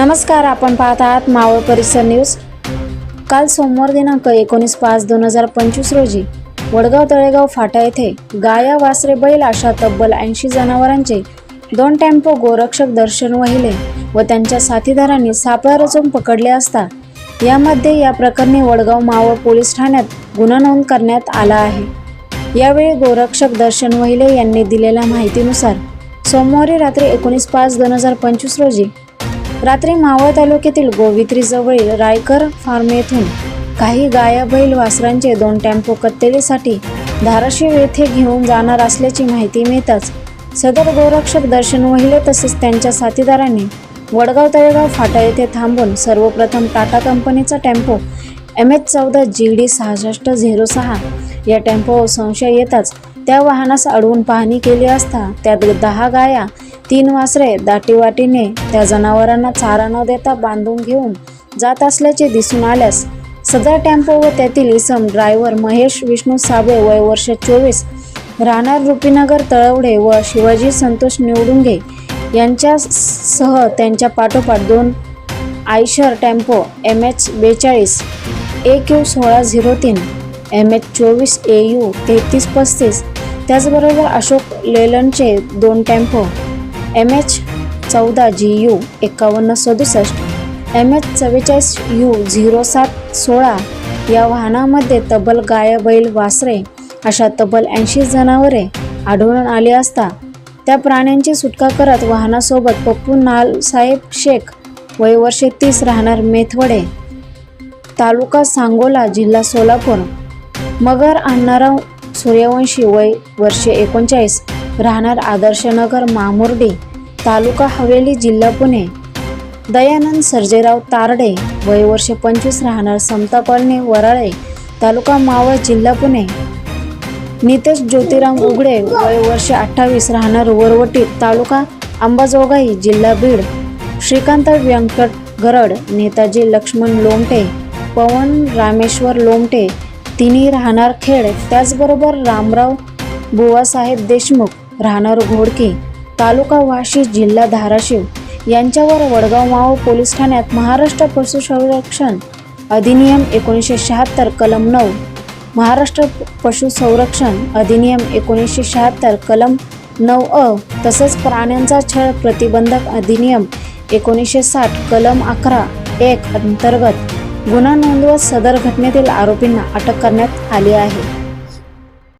नमस्कार आपण पाहत आहात मावळ परिसर न्यूज. काल सोमवार दिनांक एकोणीस पाच दोन हजार पंचवीस रोजी वडगाव तळेगाव फाटा येथे गाया वासरे बैल अशा तब्बल ऐंशी जनावरांचे दोन टेम्पो गोरक्षक दर्शन वहिले व त्यांच्या साथीदारांनी सापळा रचून पकडले असता यामध्ये या प्रकरणी वडगाव मावळ पोलीस ठाण्यात गुन्हा नोंद करण्यात आला आहे. यावेळी गोरक्षक दर्शन वहिले यांनी दिलेल्या माहितीनुसार सोमवारी रात्री एकोणीस पाच दोन हजार पंचवीस रोजी रात्री मावळ तालुक्यातील गोवित्रीजवळील रायकर फार्म येथून काही गाया बैल वासरांचे दोन टेम्पो कत्तेलीसाठी धाराशिव येथे घेऊन जाणार असल्याची माहिती मिळताच सदर गोरक्षक दर्शन वहिले तसेच त्यांच्या साथीदारांनी वडगाव तळेगाव फाटा येथे थांबून सर्वप्रथम टाटा कंपनीचा टेम्पो एम एच चौदा जी डी सहासष्ट झिरो सहा या टेम्पोवर संशय येताच त्या वाहनास अडवून पाहणी केली असता त्यात दहा गाया तीन वासरे दाटीवाटीने त्या जनावरांना चारा न देता बांधून घेऊन जात असल्याचे दिसून आल्यास सदर टेम्पो व त्यातील इसम ड्रायव्हर महेश विष्णू साबळे वय वर्ष चोवीस राहणार रुपीनगर तळवडे व शिवाजी संतोष निवडुंगे यांच्या सह त्यांच्या पाठोपाठ दोन आयशर टेम्पो एम एच बेचाळीस ए क्यू सोळा झिरो तीन एम एच चोवीस ए यू तेहतीस पस्तीस त्याचबरोबर अशोक लेलनचे दोन टेम्पो एम एच चौदा जी यू एकावन्न सदुसष्ट एम एच चव्वेचाळीस यू झिरो सात सोळा या वाहनामध्ये तब्बल गाय बैल वासरे अशा तब्बल ऐंशी जनावरे आढळून आली असता. त्या प्राण्यांची सुटका करत वाहनासोबत पप्पू नाल साहेब शेख वय वर्षे तीस राहणार मेथवडे तालुका सांगोला जिल्हा सोलापूर. मगर आणणारा सूर्यवंशी वय वर्षे एकोणचाळीस राहणार आदर्शनगर मामुर्डी तालुका हवेली जिल्हा पुणे. दयानंद सर्जेराव तारडे वय पंचवीस राहणार समता कॉलनी वराळे तालुका मावळ जिल्हा पुणे. नितेश ज्योतिराम उघडे वय अठ्ठावीस राहणार वरवटी तालुका अंबाजोगाई जिल्हा बीड. श्रीकांत व्यंकट गरड नेताजी लक्ष्मण लोमटे पवन रामेश्वर लोमटे तिन्ही राहणार खेड. त्याचबरोबर रामराव बुवासाहेब देशमुख राहणार घोडके तालुका वाशी जिल्हा धाराशिव यांच्यावर वडगाव मावळ पोलीस ठाण्यात महाराष्ट्र पशुसंरक्षण अधिनियम एकोणीसशे शहात्तर कलम नऊ. महाराष्ट्र पशुसंरक्षण अधिनियम एकोणीसशे शहात्तर कलम नऊ अ. तसेच प्राण्यांचा छळ प्रतिबंधक अधिनियम एकोणीसशे साठ कलम अकरा एक अंतर्गत गुन्हा नोंदवत सदर घटनेतील आरोपींना अटक करण्यात आली आहे.